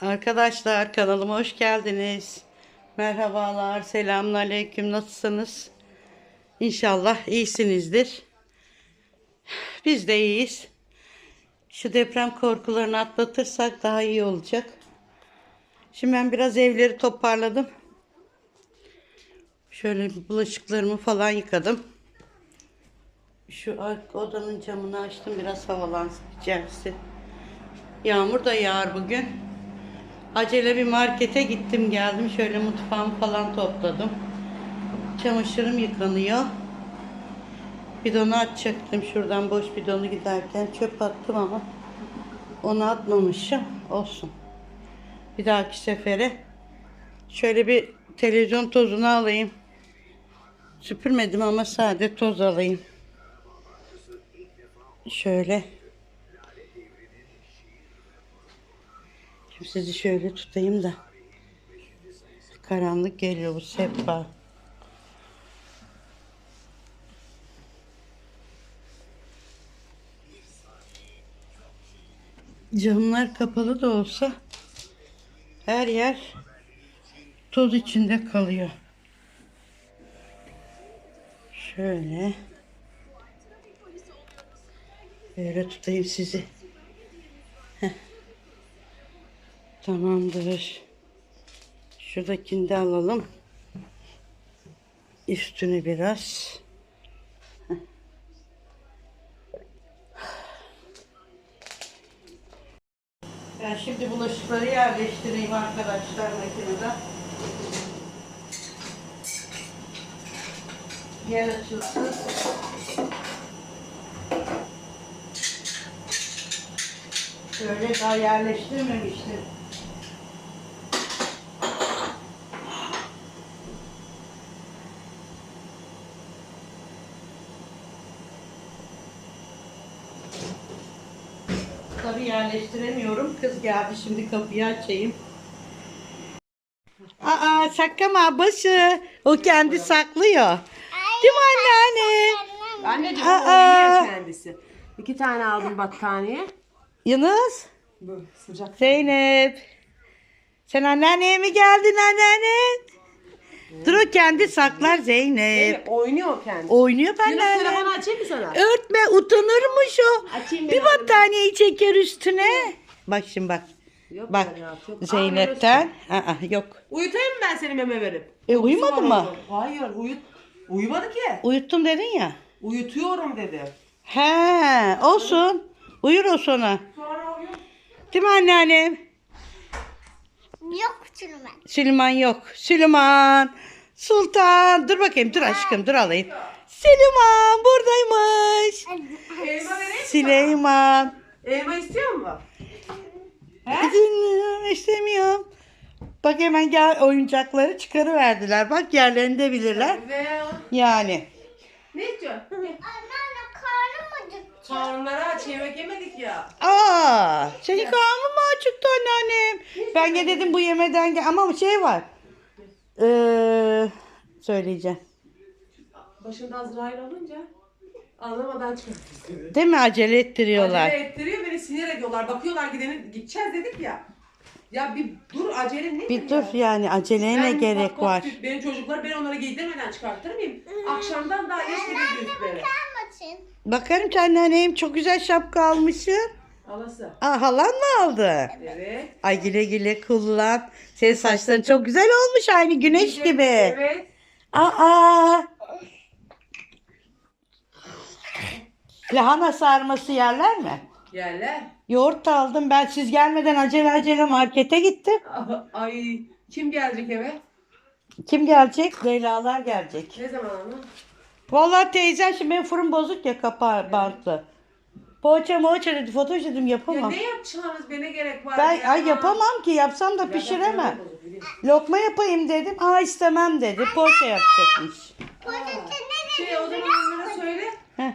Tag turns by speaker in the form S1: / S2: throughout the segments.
S1: Arkadaşlar kanalıma hoş geldiniz. Merhabalar, selamünaleyküm. Nasılsınız? İnşallah iyisinizdir. Biz de iyiyiz. Şu deprem korkularını atlatırsak daha iyi olacak. Şimdi ben biraz evleri toparladım. Şöyle bulaşıklarımı falan yıkadım. Şu odanın camını açtım biraz havalansın içerisi. Yağmur da yağar bugün. Acele bir markete gittim geldim. Şöyle mutfağımı falan topladım. Çamaşırım yıkanıyor. Bidonu açacaktım şuradan boş bidonu giderken çöp attım ama onu atmamışım. Olsun. Bir dahaki sefere şöyle bir televizyon tozunu alayım. Süpürmedim ama sade toz alayım. Şöyle. Sizi şöyle tutayım da. Karanlık geliyor bu sehpa. Camlar kapalı da olsa her yer toz içinde kalıyor. Şöyle. Böyle tutayım sizi. Heh. Tamamdır. Şuradakini de alalım. Üstünü biraz. Ben şimdi bulaşıkları yerleştireyim arkadaşlar makinede. Yer açılsın. Şöyle daha yerleştirmemiştim. Tabii yerleştiremiyorum. Kız geldi şimdi kapıyı açayım. Aa saklama başı. O kendi saklıyor. Değil mi anneanne?
S2: Anneciğim o
S1: Aa.
S2: uyuyor kendisi. İki tane aldım battaniye.
S1: Yunus.
S2: Bu sıcak.
S1: Zeynep. Sen anneanneye mi geldin anneanne? Dur o kendi saklar Zeynep.
S2: Evet, oynuyor kendisi.
S1: Oynuyor
S2: Yunus telefonu açayım mı sana?
S1: Örtme utanırmış o.
S2: Açayım
S1: Bir
S2: ben
S1: battaniyeyi çeker üstüne. Bak şimdi bak.
S2: Yok
S1: Bak
S2: ya, yok.
S1: Zeynep'ten. Aa, yok.
S2: Uyutayım mı ben seni meme verip?
S1: E uyumadı mı?
S2: Hayır uyut. Uyumadı ki.
S1: Uyuttum dedin ya.
S2: Uyutuyorum dedi.
S1: He olsun. Uyur o sonra.
S2: Sonra uyut.
S1: Değil mi anneannem?
S3: Yok Süleyman.
S1: Süleyman yok. Süleyman. Sultan. Dur bakayım dur aşkım dur alayım. Süleyman buradaymış.
S2: Elma vereyim mi?
S1: Süleyman.
S2: Elma istiyor musun?
S1: İzin istemiyorum. Bak hemen gel oyuncakları çıkarıverdiler. Bak yerlerinde bilirler. Yani.
S2: ne istiyorsun?
S3: Anneanne karnım acıktı.
S2: Karnları aç yemek yemedik ya.
S1: Aa, senin karnın mı acıktı anneannem? Ben ya dedim bu yemeden gel. Ama şey var. Ee, söyleyeceğim.
S2: Başında Azrail olunca anlamadan çıkarttı.
S1: Değil mi acele ettiriyorlar.
S2: Acele ettiriyor beni sinir ediyorlar. Bakıyorlar gidelim gideceğiz dedik ya. Ya bir dur acele ne?
S1: Bir dur yani aceleye ne
S2: Ben
S1: gerek
S2: bak,
S1: var?
S2: Benim çocuklar ben onlara giydirmeden çıkartır mıyım? Akşamdan daha geç.
S3: Kalmasın.
S1: Bakarım ki anneannem çok güzel şapka almışsın.
S2: Alası.
S1: Aa halan mı aldı?
S2: Evet.
S1: Ay güle güle kullan. Senin saçların çok güzel olmuş aynı güneş gibi.
S2: Evet.
S1: Aa. Lahana sarması yerler mi?
S2: Yerler.
S1: Yoğurt da aldım ben siz gelmeden acele acele markete gittim.
S2: Ay kim gelecek eve?
S1: Kim gelecek? Leyla'lar gelecek.
S2: Ne zaman ama?
S1: Vallahi teyzem şimdi benim fırın bozuk ya kapağı bantlı. Poğaça moğaça dedi fotoğraf dedim
S2: Ya
S1: yapamam.
S2: ne yapacağınız be ne gerek var
S1: Ben
S2: ya?
S1: ay yapamam ki yapsam da pişiremem. Lokma yapayım dedim. Aa istemem dedi. Poğaça yapacakmış.
S2: Şey o zaman onlara söyle.
S1: Heh.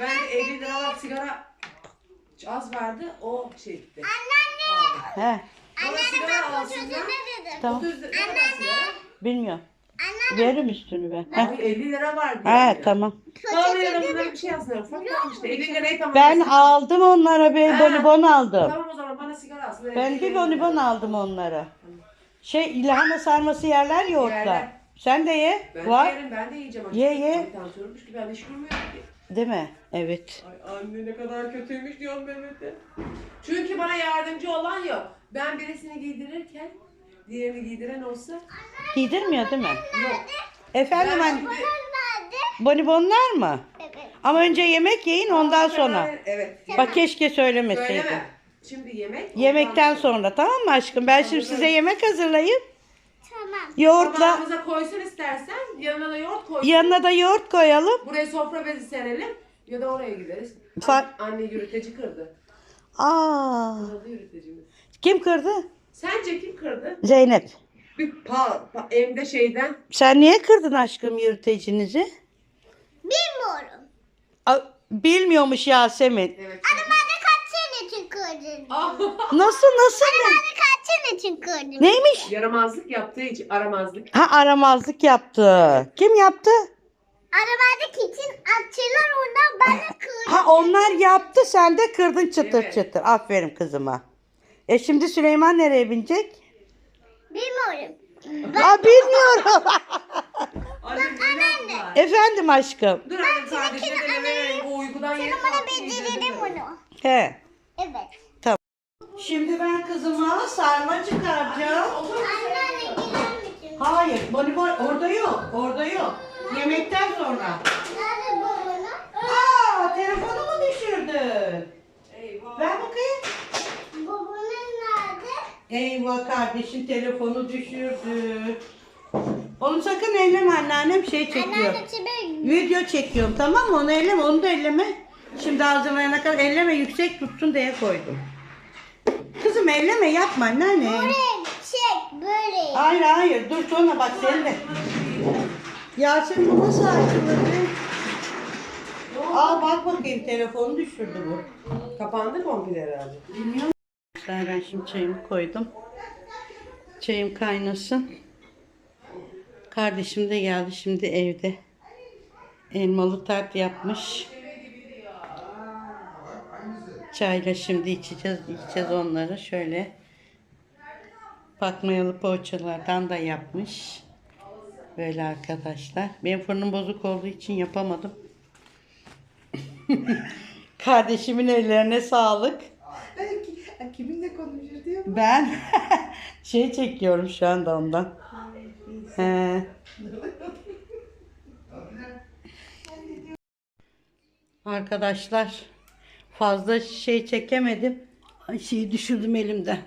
S2: Ben de 50 liralık sigara az vardı o şey gitti.
S1: He,
S2: Bana sigara alsınlar.
S3: Ne dedim?
S1: tamam.
S2: 30 lira sigara.
S1: Bilmiyorum. Veririm üstünü ben. Ha,
S2: Ay 50 lira var diyor.
S1: ha tamam.
S2: Tamam yarın bunlara bir şey yazmıyor. Ufak tamam işte 50 lirayı tamam.
S1: Ben aldım onlara bir
S2: Ha.
S1: bonibon aldım.
S2: Tamam o zaman bana sigara alsın.
S1: Ben bir bonibon aldım onlara. Şey lahana sarması yerler.
S2: Yerler.
S1: Sen de ye.
S2: Ben
S1: Var.
S2: de yerim ben de yiyeceğim.
S1: Ye, ye.
S2: Ay, Tansiyonmuş ki ben de hiç görmüyorum ki.
S1: Değil mi? Evet.
S2: Ay anne ne kadar kötüymüş diyorum Mehmet'e. Çünkü bana yardımcı olan yok. Ben birisini giydirirken diğerini giydiren olsa
S1: Giydirmiyor değil mi?
S2: yok.
S1: Efendim
S2: Ben
S1: anne.
S2: şimdi-
S3: Nerede?
S1: Bonibonlar mı?
S3: Evet.
S1: Ama önce yemek yiyin ondan sonra.
S2: Evet.
S1: Bak keşke söylemeseydim.
S2: Söyleme. Şimdi yemek.
S1: Yemekten
S2: ondan
S1: sonra tamam mı aşkım? Ben şimdi size yemek hazırlayayım.
S3: Tamam.
S1: Yoğurtla
S2: Tabağımıza koysun istersen. Yanına da yoğurt koy.
S1: yanına da yoğurt koyalım.
S2: Buraya sofra bezi serelim. Ya da oraya gideriz.
S1: Fa-
S2: Anne, anne yürüteci kırdı.
S1: Aa,
S2: Kırıldı yürütecimiz.
S1: kim kırdı?
S2: Sence kim kırdı?
S1: Zeynep.
S2: Bir pa, pa emde şeyden.
S1: Sen niye kırdın aşkım yürütecinizi?
S3: Bilmiyorum.
S1: A- Bilmiyormuş Yasemin.
S2: Evet.
S3: Arabada kaç sene için kırdın?
S2: Ah,
S1: Nasıl nasıl? ne?
S3: Arabada kaç sene için kırdın?
S1: Neymiş?
S2: Yaramazlık yaptığı için aramazlık.
S1: Ha aramazlık yaptı. Kim yaptı?
S3: Arabadaki için atçılar ondan bana kırdı.
S1: Ha onlar yaptı sen de kırdın çıtır
S2: Evet.
S1: çıtır. Aferin kızıma. E şimdi Süleyman nereye binecek?
S3: Bilmiyorum.
S1: Ha bilmiyorum.
S2: Anne ne yaptılar?
S1: Efendim aşkım.
S2: Dur anne kardeşine de verelim. O uykudan yeni
S3: Bana beceririm bunu.
S1: He.
S3: Evet.
S1: Şimdi ben kızıma sarma çıkaracağım.
S3: Anneanne girer misin?
S1: Hayır, bonibon orada yok. Orada yok. Yemekten sonra.
S3: Nerede babana?
S1: Aa, telefonumu düşürdün.
S2: Eyvah.
S1: Ver bakayım. Eyvah kardeşin telefonu düşürdü. Onu sakın elleme anneannem şey çekiyor.
S3: Anneanne
S1: Video çekiyorum tamam mı? Onu elleme, onu da elleme. Şimdi hazırlayana kadar elleme yüksek tutsun diye koydum. Kızım elleme yapma anneanne.
S3: Böyle çek böyle.
S1: Hayır hayır dur sonra bak sen de. Yasemin bu nasıl açılır? Al bak bakayım telefonu düşürdü bu.
S2: Kapandı komple herhalde.
S1: Bilmiyorum. Ben şimdi çayımı koydum. Çayım kaynasın. Kardeşim de geldi şimdi evde. Elmalı tart yapmış. Çayla şimdi içeceğiz, içeceğiz onları. Şöyle pakmayalı poğaçalardan da yapmış. Böyle arkadaşlar. Benim fırınım bozuk olduğu için yapamadım. Kardeşimin ellerine sağlık.
S2: Kiminle konuşur diyor.
S1: Ben şey çekiyorum şu anda ondan. He. Arkadaşlar fazla şey çekemedim. Ay, Şeyi düşürdüm elimden.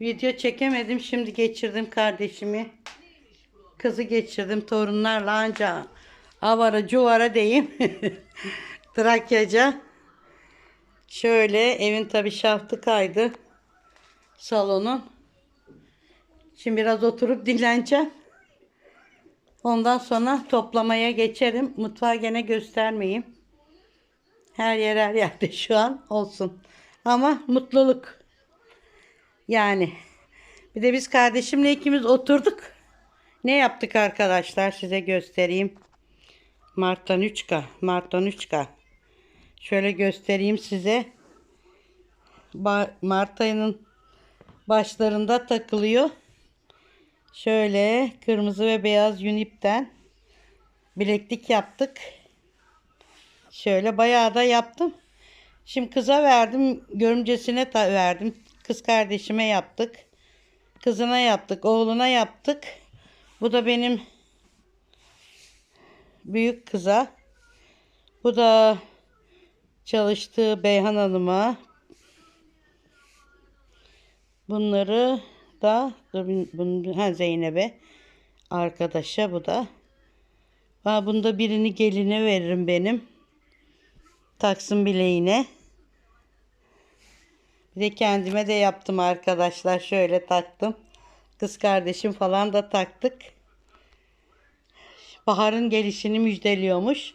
S1: Video çekemedim. Şimdi geçirdim kardeşimi. Kızı geçirdim torunlarla anca avara cuvara deyim. Trakyaca. Şöyle evin tabi şaftı kaydı. Salonun. Şimdi biraz oturup dinleneceğim. Ondan sonra toplamaya geçerim. Mutfağı gene göstermeyeyim. Her yer her yerde şu an olsun. Ama mutluluk. Yani. Bir de biz kardeşimle ikimiz oturduk. Ne yaptık arkadaşlar size göstereyim. Mart'tan 3K. Mart'tan 3K. Şöyle göstereyim size. Mart ayının başlarında takılıyor. Şöyle kırmızı ve beyaz yunipten bileklik yaptık. Şöyle bayağı da yaptım. Şimdi kıza verdim, görümcesine verdim. Kız kardeşime yaptık. Kızına yaptık, oğluna yaptık. Bu da benim büyük kıza. Bu da çalıştığı Beyhan Hanım'a. Bunları da bunu, ha, Zeynep'e arkadaşa bu da. Aa, bunda birini geline veririm benim. Taksın bileğine. Bir de kendime de yaptım arkadaşlar. Şöyle taktım. Kız kardeşim falan da taktık. Baharın gelişini müjdeliyormuş.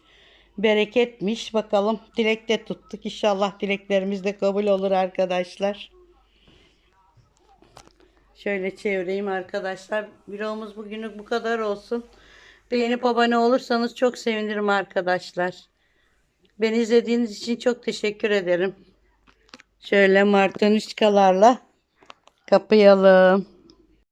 S1: Bereketmiş. Bakalım dilek de tuttuk. İnşallah dileklerimiz de kabul olur arkadaşlar. Şöyle çevireyim arkadaşlar. Vlogumuz bugünlük bu kadar olsun. Beğenip abone olursanız çok sevinirim arkadaşlar. Beni izlediğiniz için çok teşekkür ederim. Şöyle martenişkalarla kapayalım.